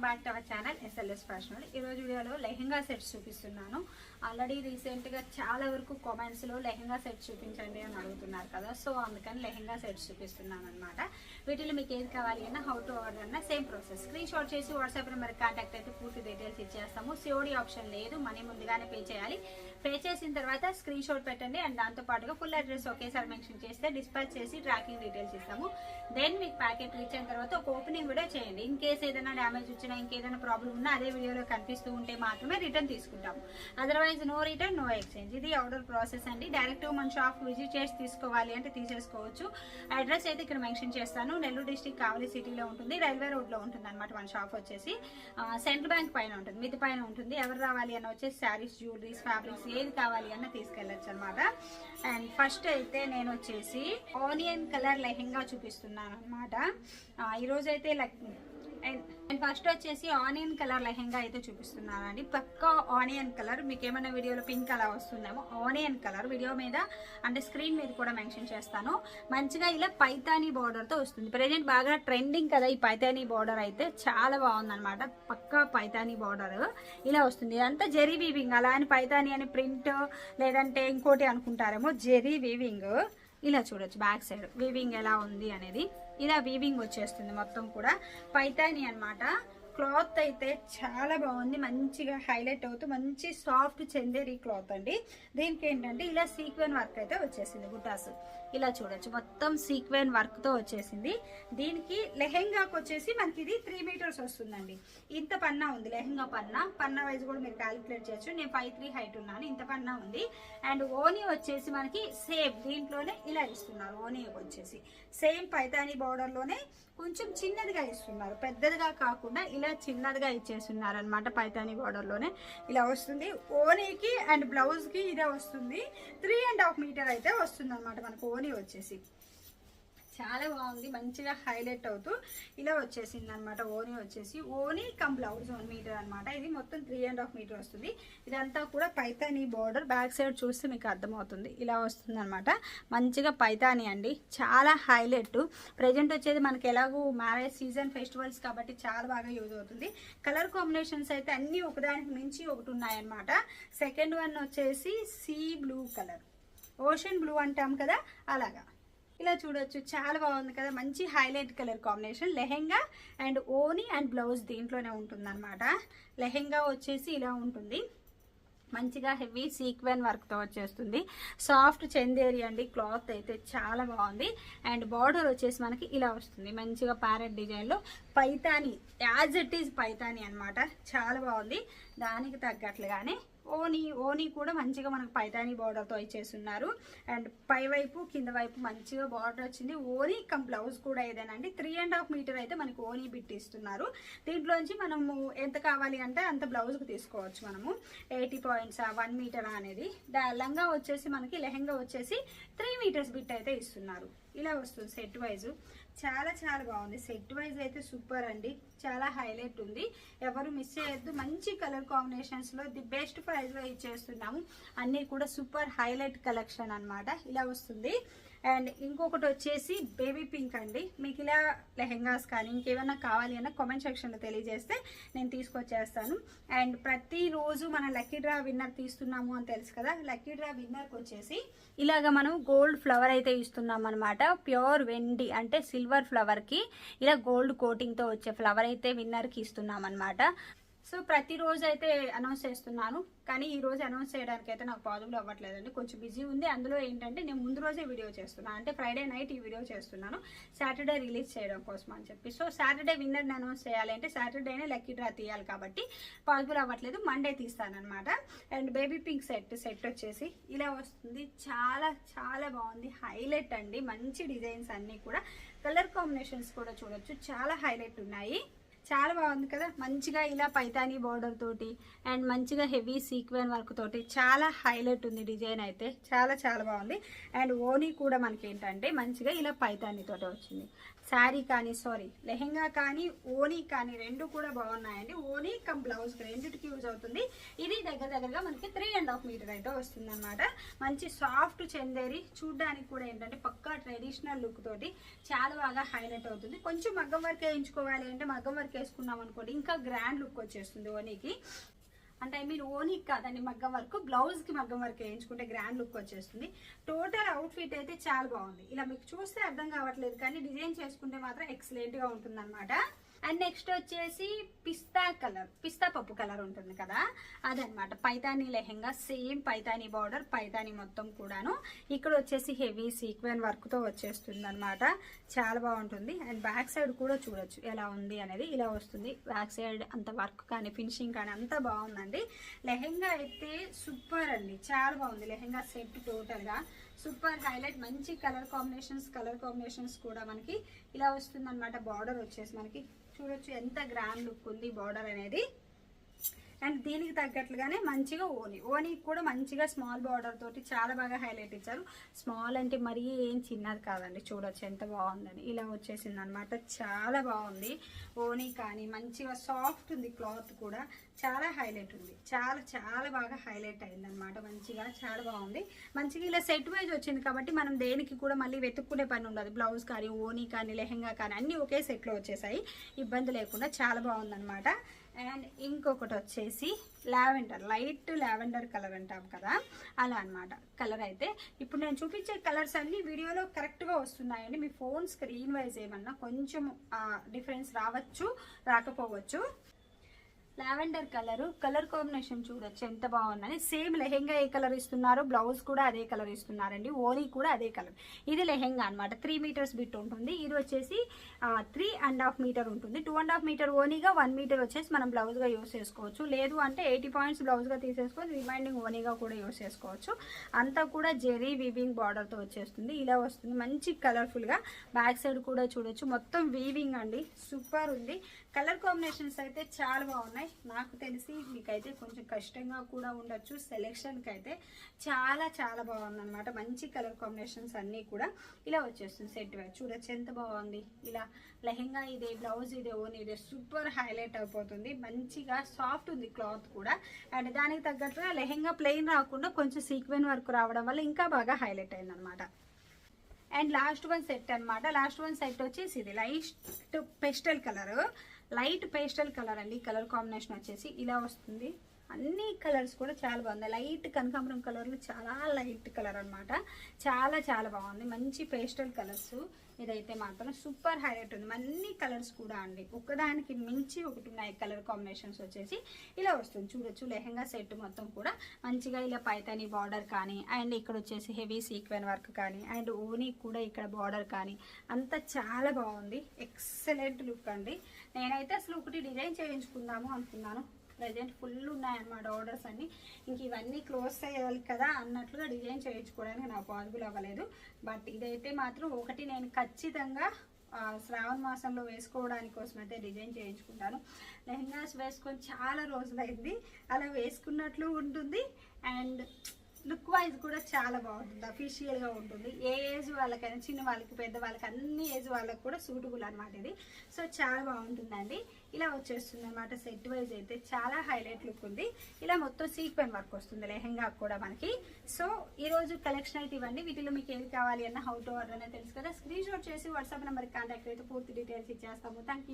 Welcome back to our channel SLS ఫ్యాషనల్ ఈ వీడియోలో lehenga sets చూపిస్తున్నాను. ఆల్రెడీ రీసెంట్గా చాలా వరకు కామెంట్స్లో లెహెంగా సెట్స్ చూపించండి అని అడుగుతున్నారు కదా. సో అందుకని లెహెంగా సెట్స్ చూపిస్తున్నాను అనమాట వీటిలో మీకు ఏది కావాలి అన్న హౌ టు ఆర్డర్ అన్న సేమ్ ప్రాసెస్ స్క్రీన్ షాట్ చేసి వాట్సాప్ నెంబర్ కాంటాక్ట్ అయితే పూర్తి డీటెయిల్స్ ఇచ్చేస్తాము. సిఓడి ఆప్షన్ లేదు మనీ ముందుగానే పే చేయాలి. పే చేసిన తర్వాత స్క్రీన్ షాట్ పెట్టండి అండ్ దాంతో పాటుగా ఫుల్ అడ్రస్ ఒకేసారి మెన్షన్ చేస్తే డిస్పాచ్ చేసి ట్రాకింగ్ డీటెయిల్స్ ఇస్తాము. దెన్ మీకు ప్యాకెట్ రీచ్ అయిన తర్వాత ఒక ఓపెనింగ్ కూడా చేయండి. ఇన్ కేస్ ఏదైనా డ్యామేజ్ వచ్చిన ఇంకేదైనా ప్రాబ్లం ఉన్నా అదే వీడియోలో కనిపిస్తూ ఉంటే మాత్రమే రిటర్న్ తీసుకుంటాము otherwise no return no exchange ఇది ఆర్డర్ ప్రాసెస్ అండి. డైరెక్ట్ మన షాప్ విజిట్ చేసి తీసుకోవాలి అంటే తీసేసుకోవచ్చు. అడ్రస్ అయితే ఇక్కడ మెన్షన్ చేస్తాను. నెల్లూరు డిస్టిక్ కావలి సిటీలో ఉంటుంది. రైల్వే రోడ్లో ఉంటుంది అనమాట మన షాప్ వచ్చేసి. సెంట్రల్ బ్యాంక్ పైన ఉంటుంది. మిది పైన ఉంటుంది. ఎవరు రావాలి అన్న వచ్చేసి శారీస్ జ్యువెలరీస్ ఫ్యాబ్రిక్స్ ఏది కావాలి అన్న తీసుకెళ్ళచ్చు అనమాట అండ్ ఫస్ట్ అయితే నేను వచ్చేసి ఆనియన్ కలర్ లెహెంగా చూపిస్తున్నాను అనమాట ఈరోజైతే లైక్ అండ్ అండ్ ఫస్ట్ వచ్చేసి ఆనియన్ కలర్ లెహెంగా అయితే చూపిస్తున్నాను అండి పక్కా ఆనియన్ కలర్. మీకు ఏమైనా వీడియోలో పింక్ అలా వస్తుందేమో ఆనియన్ కలర్. వీడియో మీద అంటే స్క్రీన్ మీద కూడా మెన్షన్ చేస్తాను. మంచిగా ఇలా పైతానీ బార్డర్తో వస్తుంది. ప్రజెంట్ బాగా ట్రెండింగ్ కదా ఈ పైతానీ బార్డర్ అయితే. చాలా బాగుందనమాట పక్కా పైతానీ బార్డర్ ఇలా వస్తుంది. ఇదంతా జెరీ వీవింగ్ అలా అని పైతానీ అని ప్రింట్ లేదంటే ఇంకోటి అనుకుంటారేమో జెరీ వీవింగ్ ఇలా చూడొచ్చు. బ్యాక్ సైడ్ వీవింగ్ ఎలా ఉంది అనేది. ఇలా వీవింగ్ వచ్చేస్తుంది మొత్తం కూడా. పైతాని అన్నమాట. క్లాత్ అయితే చాలా బాగుంది. మంచిగా హైలైట్ అవుతూ మంచి సాఫ్ట్ చెందేరి క్లాత్ అండి. దీనికి ఏంటంటే ఇలా సీక్వెన్ వర్క్ అయితే వచ్చేసింది గుటాస్ ఇలా చూడొచ్చు. మొత్తం సీక్వెన్ వర్క్తో వచ్చేసింది. దీనికి లెహెంగాకి వచ్చేసి మనకి ఇది త్రీ మీటర్స్ వస్తుందండి. ఇంత పన్నా ఉంది. లెహెంగా పన్నా. పన్నా వైజ్ కూడా మీరు క్యాలిక్యులేట్ చేయొచ్చు. నేను ఫైవ్ త్రీ హైట్ ఉన్నాను. ఇంత పన్నా ఉంది. అండ్ ఓనీ వచ్చేసి మనకి సేమ్ దీంట్లోనే ఇలా ఇస్తున్నారు. ఓనీ వచ్చేసి సేమ్ పైతాని బార్డర్లోనే కొంచెం చిన్నదిగా ఇస్తున్నారు. పెద్దదిగా కాకుండా ఇలా చిన్నదిగా ఇచ్చేస్తున్నారనమాట పైతాని బార్డర్లోనే ఇలా వస్తుంది. ఓనీకి అండ్ బ్లౌజ్కి ఇదే వస్తుంది. త్రీ అండ్ హాఫ్ మీటర్ అయితే వస్తుంది అనమాట మనకు ఓనీ వచ్చేసి. చాలా బాగుంది. మంచిగా హైలైట్ అవుతూ ఇలా వచ్చేసింది అనమాట ఓనీ వచ్చేసి ఓనీ కమ్ బ్లౌజ్ వన్ మీటర్ అనమాట ఇది మొత్తం త్రీ అండ్ హాఫ్ మీటర్ వస్తుంది. ఇదంతా కూడా పైతానీ బార్డర్ బ్యాక్ సైడ్ చూస్తే మీకు అర్థమవుతుంది. ఇలా వస్తుంది అనమాట మంచిగా పైతానీ అండి. చాలా హైలైట్. ప్రజెంట్ వచ్చేది మనకి ఎలాగో మ్యారేజ్ సీజన్ ఫెస్టివల్స్ కాబట్టి చాలా బాగా యూజ్ అవుతుంది. కలర్ కాంబినేషన్స్ అయితే అన్ని ఒకదానికి మించి ఒకటి ఉన్నాయన్నమాట. సెకండ్ వన్ వచ్చేసి sea blue colour ocean blue అంటాం కదా అలాగా. ఇలా చూడొచ్చు. చాలా బాగుంది కదా. మంచి highlight colour combination. Lehenga and ఓని అండ్ బ్లౌజ్ దీంట్లోనే ఉంటుందన్నమాట. లెహెంగా వచ్చేసి ఇలా ఉంటుంది. మంచిగా హెవీ సీక్వెన్ వర్క్తో వచ్చేస్తుంది. సాఫ్ట్ చందేరి అండి. క్లాత్ అయితే చాలా బాగుంది. అండ్ బార్డర్ వచ్చేసి మనకి ఇలా వస్తుంది. మంచిగా ప్యారెట్ డిజైన్లో Paithani as it is Paithani అన్నమాట. చాలా బాగుంది. దానికి తగ్గట్లుగానే ఓనీ ఓనీ కూడా మంచిగా మనకు పైతాని బార్డర్తో ఇచ్చేస్తున్నారు. అండ్ పై వైపు కింద వైపు మంచిగా బార్డర్ వచ్చింది. ఓనీ కమ్ బ్లౌజ్ కూడా ఏదైనా అండి త్రీ అండ్ హాఫ్ మీటర్ అయితే మనకి ఓనీ బిట్ ఇస్తున్నారు. దీంట్లోంచి మనము ఎంత కావాలి అంటే అంత బ్లౌజ్కి తీసుకోవచ్చు మనము. ఎయిటీ పాయింట్స్ వన్ మీటర్ అనేది. లంగా వచ్చేసి మనకి లెహంగా వచ్చేసి త్రీ మీటర్స్ బిట్ అయితే ఇస్తున్నారు. ఇలా వస్తుంది సెట్ వైజ్ చాలా చాలా బాగుంది. సెట్ వైజ్ అయితే సూపర్ అండి. చాలా హైలైట్ ఉంది. ఎవరు మిస్ చేయొద్దు. మంచి కలర్ కాంబినేషన్స్లో ది బెస్ట్ ప్రైజ్లో ఇచ్చేస్తున్నాము. అన్నీ కూడా సూపర్ హైలైట్ కలెక్షన్ అన్నమాట. ఇలా వస్తుంది. అండ్ ఇంకొకటి వచ్చేసి బేబీ పింక్ అండి. మీకు ఇలా లెహెంగాస్ కానీ ఇంకేమైనా కావాలి అన్న కామెంట్ సెక్షన్లో తెలియజేస్తే నేను తీసుకొచ్చేస్తాను. అండ్ ప్రతిరోజు మన లక్కీ డ్రా విన్నర్ తీస్తున్నాము అని తెలుసు కదా లక్కీ డ్రా విన్నర్కి వచ్చేసి ఇలాగ మనం గోల్డ్ ఫ్లవర్ అయితే ఇస్తున్నాం అనమాట ప్యూర్ వెండి అంటే సిల్వర్ ఫ్లవర్కి ఇలా గోల్డ్ కోటింగ్తో వచ్చే ఫ్లవర్ అయితే విన్నర్కి ఇస్తున్నాం అనమాట సో ప్రతిరోజు అయితే అనౌన్స్ చేస్తున్నాను. కానీ ఈ రోజు అనౌన్స్ చేయడానికి అయితే నాకు పాజిబుల్ అవ్వట్లేదండి. కొంచెం బిజీ ఉంది. అందులో ఏంటంటే నేను ముందు రోజే వీడియో చేస్తున్నాను అంటే ఫ్రైడే నైట్ ఈ వీడియో చేస్తున్నాను. సాటర్డే రిలీజ్ చేయడం కోసం అని చెప్పి. సో సాటర్డే విన్నర్ని అనౌన్స్ చేయాలి అంటే సాటర్డేనే లక్కీ డ్రా తీయాలి కాబట్టి పాజిబుల్ అవ్వట్లేదు. Monday తీస్తానన్నమాట. And baby pink set set వచ్చేసి ఇలా వస్తుంది. చాలా చాలా బాగుంది. హైలైట్ అండి. మంచి డిజైన్స్ అన్నీ కూడా. కలర్ కాంబినేషన్స్ కూడా చూడొచ్చు. చాలా హైలైట్ ఉన్నాయి. చాలా బాగుంది కదా. మంచిగా ఇలా పైతానీ బార్డర్ తోటి అండ్ మంచిగా హెవీ సీక్వెన్ వర్క్ తోటి చాలా హైలైట్ ఉంది డిజైన్ అయితే. చాలా చాలా బాగుంది. అండ్ ఓనీ కూడా మనకి ఏంటంటే మంచిగా ఇలా పైతానీ తోటి వచ్చింది. శారీ కానీ సారీ లెహెంగా కానీ ఓనీ కానీ రెండు కూడా బాగున్నాయండి. ఓనీ కమ్ బ్లౌజ్ రెండింటికి యూజ్ అవుతుంది. ఇది దగ్గర దగ్గరగా మనకి త్రీ అండ్ హాఫ్ మీటర్ అయితే వస్తుంది అనమాట మంచి సాఫ్ట్ చెందేరి. చూడడానికి కూడా ఏంటంటే పక్కా ట్రెడిషనల్ లుక్ తోటి చాలా బాగా హైలైట్ అవుతుంది. కొంచెం మగ్గం వర్క్ వేయించుకోవాలి అంటే మగ్గం వర్క్ వేసుకున్నాం అనుకోండి ఇంకా గ్రాండ్ లుక్ వచ్చేస్తుంది ఓనీకి అంటే ఐ మీన్ ఓనీకి కాదండి మగ్గం వర్క్ బ్లౌజ్కి మగ్గం వర్క్ వేయించుకుంటే గ్రాండ్ లుక్ వచ్చేస్తుంది. టోటల్ అవుట్ ఫిట్ అయితే చాలా బాగుంది. ఇలా మీకు చూస్తే అర్థం కావట్లేదు కానీ డిజైన్ చేసుకుంటే మాత్రం ఎక్సలెంట్గా ఉంటుందన్నమాట. ఉంటుంది అనమాట అండ్ నెక్స్ట్ వచ్చేసి పిస్తా కలర్ పిస్తా పప్పు కలర్ ఉంటుంది కదా? అదనమాట పైతానీ లెహెంగా సేమ్ పైతానీ బార్డర్ పైతానీ మొత్తం కూడాను. ఇక్కడ వచ్చేసి హెవీ సీక్వెన్ వర్క్తో వచ్చేస్తుంది అనమాట చాలా బాగుంటుంది. అండ్ బ్యాక్ సైడ్ కూడా చూడొచ్చు ఎలా ఉంది అనేది. ఇలా వస్తుంది. బ్యాక్ సైడ్ అంత వర్క్ కానీ ఫినిషింగ్ కానీ అంతా బాగుందండి. లెహెంగా అయితే సూపర్ అండి. చాలా బాగుంది. లెహెంగా సెట్ టోటల్గా. సూపర్ హైలైట్ మంచి కలర్ కాంబినేషన్స్ కలర్ కాంబినేషన్స్ కూడా మనకి ఇలా వస్తుంది అనమాట బార్డర్ వచ్చేసి మనకి చూడొచ్చు ఎంత గ్రాండ్ లుక్ ఉంది బార్డర్ అనేది. అండ్ దీనికి తగ్గట్లుగానే మంచిగా ఓని. ఓని కూడా మంచిగా స్మాల్ బార్డర్ తోటి చాలా బాగా హైలైట్ ఇచ్చారు. స్మాల్ అంటే మరీ ఏం చిన్నది కాదండి. చూడొచ్చు ఎంత బాగుందని. ఇలా వచ్చేసింది అనమాట చాలా బాగుంది. ఓని కానీ మంచిగా సాఫ్ట్ ఉంది క్లాత్ కూడా. చాలా హైలైట్ ఉంది. చాలా చాలా బాగా హైలైట్ అయింది అనమాట మంచిగా చాలా బాగుంది. మంచిగా ఇలా సెట్ వైజ్ వచ్చింది కాబట్టి మనం దేనికి కూడా మళ్ళీ వెతుక్కునే పని ఉండదు. బ్లౌజ్ కానీ ఓనీ కానీ లెహెంగా కానీ అన్నీ ఒకే సెట్లో వచ్చేసాయి. ఇబ్బంది లేకుండా చాలా బాగుందనమాట అండ్ ఇంకొకటి వచ్చేసి లావెండర్ లైట్ లావెండర్ కలర్ అంటాం కదా అలా అన్నమాట. కలర్ అయితే ఇప్పుడు నేను చూపించే కలర్స్ అన్ని వీడియోలో కరెక్ట్గా వస్తున్నాయండి. మీ ఫోన్ స్క్రీన్ వైజ్ ఏమన్నా కొంచెం డిఫరెన్స్ రావచ్చు రాకపోవచ్చు. లావెండర్ కలర్ కలర్ కాంబినేషన్ చూడొచ్చు ఎంత బాగుందని. సేమ్ లెహెంగా ఏ కలర్ ఇస్తున్నారు బ్లౌజ్ కూడా అదే కలర్ ఇస్తున్నారండి ఓనీ కూడా అదే కలర్. ఇది లెహెంగా అన్నమాట త్రీ మీటర్స్ బిట్ ఉంటుంది. ఇది వచ్చేసి త్రీ అండ్ హాఫ్ మీటర్ ఉంటుంది. టూ అండ్ హాఫ్ మీటర్ ఓనీగా వన్ మీటర్ వచ్చేసి మనం బ్లౌజ్గా యూస్ చేసుకోవచ్చు. లేదు అంటే ఎయిటీ పాయింట్స్ బ్లౌజ్గా తీసేసుకొని రిమైండింగ్ ఓనీగా కూడా యూస్ చేసుకోవచ్చు. అంతా కూడా జెరీ వీవింగ్ బార్డర్తో వచ్చేస్తుంది. ఇలా వస్తుంది. మంచి కలర్ఫుల్గా బ్యాక్ సైడ్ కూడా చూడొచ్చు. మొత్తం వీవింగ్ అండి. సూపర్ ఉంది. కలర్ కాంబినేషన్స్ అయితే చాలా బాగున్నాయి. నాకు తెలిసి మీకైతే కొంచెం కష్టంగా కూడా ఉండొచ్చు. సెలెక్షన్కి అయితే చాలా చాలా బాగుంది అనమాట మంచి కలర్ కాంబినేషన్స్ అన్నీ కూడా ఇలా వచ్చేస్తుంది సెట్ వైజ్ చూడొచ్చు ఎంత బాగుంది. ఇలా లెహెంగా ఇదే బ్లౌజ్ ఇదే ఓన్ ఇదే సూపర్ హైలైట్ అయిపోతుంది. మంచిగా సాఫ్ట్ ఉంది క్లాత్ కూడా. అండ్ దానికి తగ్గట్టుగా లెహెంగా ప్లెయిన్ రాకుండా కొంచెం సీక్వెన్ వర్క్ రావడం వల్ల ఇంకా బాగా హైలైట్ అయిందనమాట అండ్ లాస్ట్ వన్ సెట్ అన్నమాట. లాస్ట్ వన్ సెట్ వచ్చేసి ఇది light pastel colour light pastel colour అండి. కలర్ కాంబినేషన్ వచ్చేసి ఇలా వస్తుంది. అన్ని కలర్స్ కూడా చాలా బాగుంది లైట్ కనకాంబరం కలర్లు చాలా లైట్ కలర్ అన్నమాట. చాలా చాలా బాగుంది. మంచి పేస్టల్ కలర్స్. ఇదైతే మాత్రం సూపర్ హైలైట్ ఉంది. అన్ని కలర్స్ కూడా అండి. ఒకదానికి మించి ఒకటి ఉన్నాయి కలర్ కాంబినేషన్స్ వచ్చేసి. ఇలా వస్తుంది. చూడొచ్చు. లెహంగా సెట్ మొత్తం కూడా మంచిగా ఇలా పైతాని బార్డర్ కానీ అండ్ ఇక్కడ వచ్చేసి హెవీ సీక్వెన్ వర్క్ కానీ అండ్ ఓనీ కూడా ఇక్కడ బార్డర్ కానీ అంతా చాలా బాగుంది. ఎక్సలెంట్ లుక్ అండి. నేనైతే అసలు ఒకటి డిజైన్ చేయించుకుందాము అనుకున్నాను. ప్రజెంట్ ఫుల్ ఉన్నాయన్నమాట ఆర్డర్స్ అన్ని. ఇంక ఇవన్నీ క్లోజ్ చేయాలి కదా అన్నట్లుగా డిజైన్ చేయించుకోవడానికి నాకు పాసిబుల్ అవ్వలేదు. బట్ ఇదైతే మాత్రం ఒకటి నేను ఖచ్చితంగా శ్రావణ మాసంలో వేసుకోవడానికి కోసం అయితే డిజైన్ చేయించుకుంటాను. లెహంగాస్ వేసుకొని చాలా రోజులైంది. అలా వేసుకున్నట్లు ఉంటుంది. అండ్ లుక్ వైజ్ కూడా చాలా బాగుంటుంది అఫీషియల్గా ఉంటుంది. ఏ ఏజ్ వాళ్ళకైనా చిన్న వాళ్ళకి పెద్ద వాళ్ళకి అన్ని ఏజ్ వాళ్ళకి కూడా సూటబుల్ అనమాట ఇది. సో చాలా బాగుంటుందండి. ఇలా వచ్చేస్తుంది అనమాట సెట్ వైజ్ అయితే. చాలా హైలైట్ లుక్ ఉంది. ఇలా మొత్తం సీక్వెన్ వర్క్ వస్తుంది లెహెంగా కూడా మనకి. సో ఈ రోజు కలెక్షన్ అయితే ఇవ్వండి. వీటిలో మీకు ఏది కావాలి అన్న హౌ టు ఆర్డర్ అనేది తెలుసు కదా. స్క్రీన్ షాట్ చేసి వాట్సాప్ నెంబర్కి కాంటాక్ట్ అయితే పూర్తి డీటెయిల్స్ ఇచ్చేస్తాము. థ్యాంక్